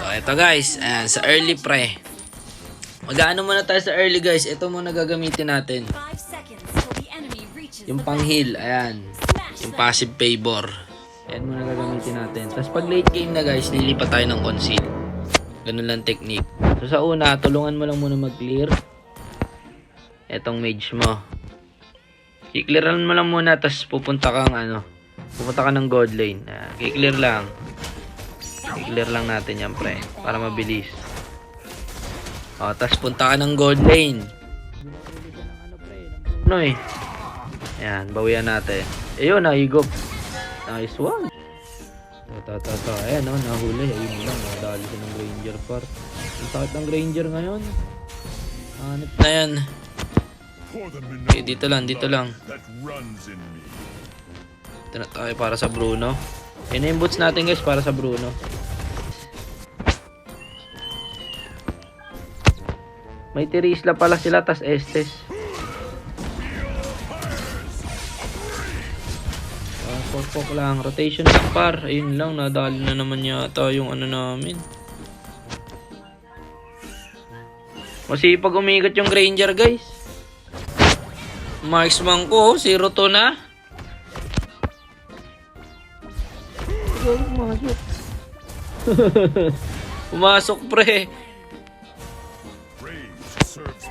So, ito guys, ayan, sa early pre. Mag-ano muna tayo sa early guys. Ito muna gagamitin natin. Yung pang heal, ayan. Yung passive favor. Ayan muna gagamitin natin. Tapos pag late game na guys, lilipat tayo ng conceal. Ganun lang technique. So sa una, tulungan mo lang muna mag-clear. Etong mage mo. I-clearan mo lang muna, tapos pupunta kang ano, pupunta ka ng god lane. Ayan, i-clear lang. I-clear lang natin yan, pre. Para mabilis. O, tapos punta ka ng god lane. Ano eh. Ayan, bawian natin. Ayun, nahigop. Nice one. Ito, ito, ito. Ayan, no, nahuli. Ayun lang, nadali siya ng Granger par. Ang sakit ng Granger ngayon. Hanip na yan. Okay, dito lang, dito lang. Ito na tayo para sa Bruno. Yan na yung boots natin guys para sa Bruno. May Tirisla pala sila, tas Estes. Ah, pokpok lang. Rotation lang par. Ayun lang, nadali na naman yata yung ano namin. Masipag umigot yung Granger guys. Marksman ko, 0-2 na. Pumasok pre.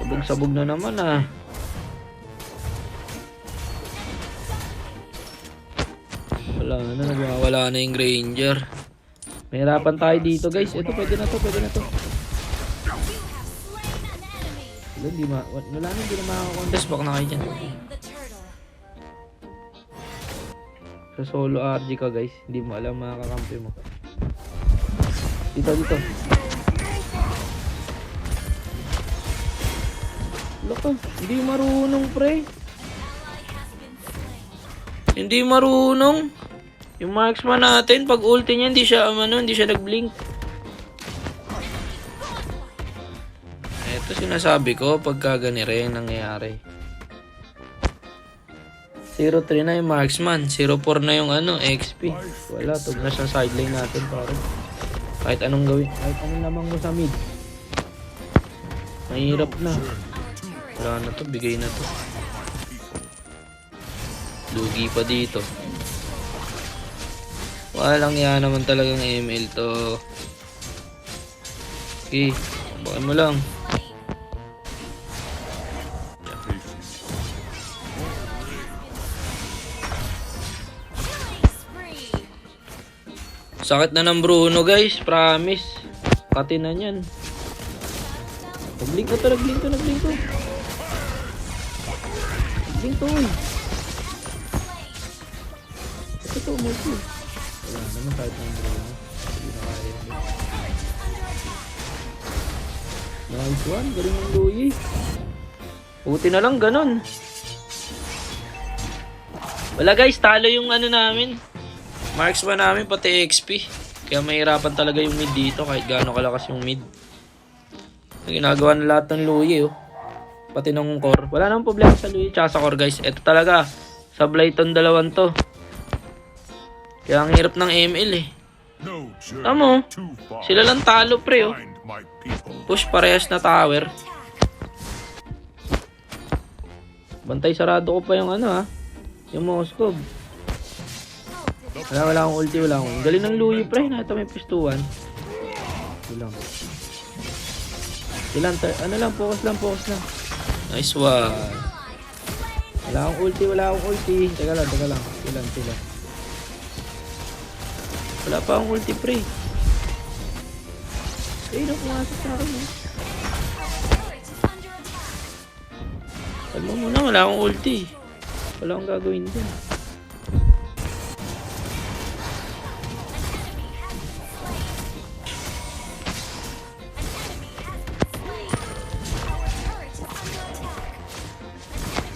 Sabog-sabog na naman ah. Wala na, nagwawala na yung Granger. Mahirapan tayo dito guys. Ito, pwede na to, pwede na to. Wala, hindi ma wala na, hindi na makakakontest. Baka na kayo dyan. Sa solo RG ka guys, hindi mo alam makakakampi mo. Dito, dito. Loko, hindi marunong pre. Hindi marunong. Yung marksman natin, pag ulti niya, hindi siya, um, ano, hindi siya nag-blink. Ito sinasabi ko, pagka ganire yung nangyayari. 0-3 na yung marksman, 0-4 na yung ano, XP. Wala, tug na sa sideline natin pare. Kahit anong gawin, kahit anong lamang mo sa mid. Mahirap na. Wala na to, bigay na to. Lugi pa dito. Walang yan naman talagang ML to. Okay, bakit mo lang. Sakit na ng Bruno guys, promise. Kati na yan. Nag-blink ko to, nag-blink ko, nag-blink ko. Uy. Ito to, multi. Wala naman kahit ng Bruno. Hindi na kaya. Nice one, galing ng Louie. Buti na lang, ganun. Wala guys, talo yung ano namin. Marksman namin pati XP. Kaya mahirapan talaga yung mid dito kahit gaano kalakas yung mid. Yung ginagawa na lahat ng Louie oh. Pati ng core. Wala namang problema sa Louie tsaka sa core guys. Ito talaga. Sablay tong dalawan to. Kaya ang hirap ng ML eh. Tamo. far. Sila lang talo pre oh. Push parehas na tower. Bantay sarado ko pa yung ano ha. Yung Moskov. Wala, wala akong ulti, wala akong. Galing ng Louie, pre. Nakita may pistuan. Ito lang. Ilan, tar- ano lang, focus lang, focus lang. Nice one. Wala akong ulti, wala akong ulti. Teka lang, teka lang. Ilan sila. Wala pa akong ulti, pre. Eh, no, pumasok sa akin. eh. Alam mo na, wala akong ulti. Wala akong gagawin dun.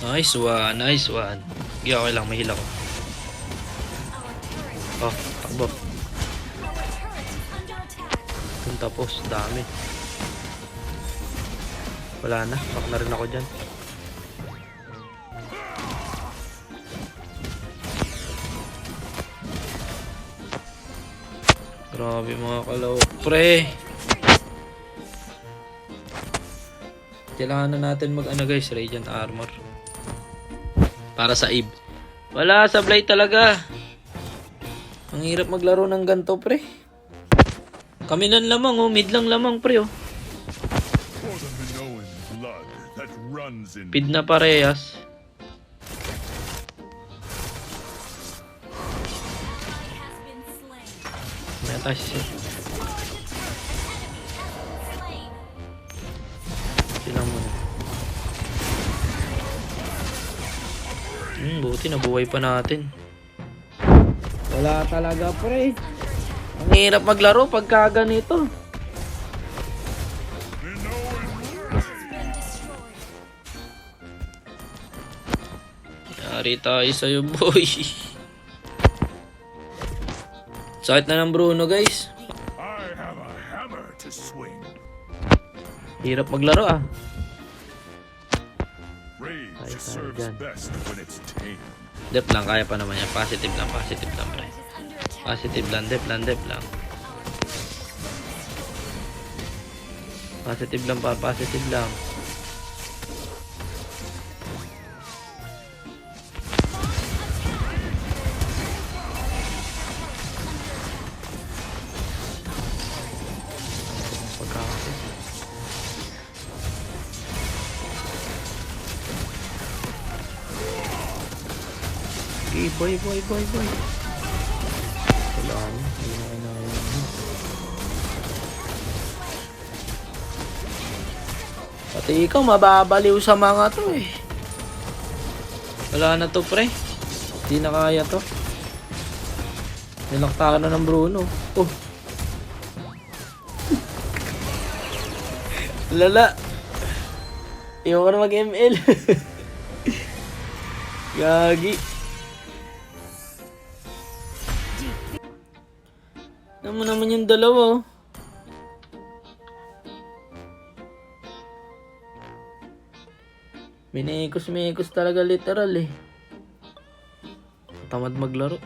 Nice one, nice one. Hindi okay lang, mahila ko. Oh, takbo. Kung tapos, dami. Wala na, pak na rin ako dyan. Grabe mga kalaw. Pre! Kailangan na natin mag ano guys, Radiant Armor. Para sa Eve. Wala, sablay talaga. Ang hirap maglaro ng ganto, pre. Kami lang lamang, oh. Mid lang lamang, pre, oh. Pid na parehas. May tayo si Hmm, buti nabuhay pa natin. Wala talaga, pre. Ang hirap maglaro pagka ganito. Yari tayo sa'yo, boy. Sakit na ng Bruno, guys. Hirap maglaro, ah. Rage Ay, tayo serves dyan. best when it's tame. Dep lang, kaya pa naman yan. Positive lang, positive lang, pre. Positive lang, dep lang, dep lang. Positive lang pa, positive lang. Okay, boy, boy, boy, boy. Wala na, mo. Pati ikaw, mababaliw sa mga to eh. Wala na to, pre. Hindi na kaya to. Nilaktakan na ng Bruno. Oh. Lala. Iwan ko na mag-ML. Gagi. Ano mo naman yung dalawa, oh. Minikos-mikos talaga literal eh. Tamad maglaro.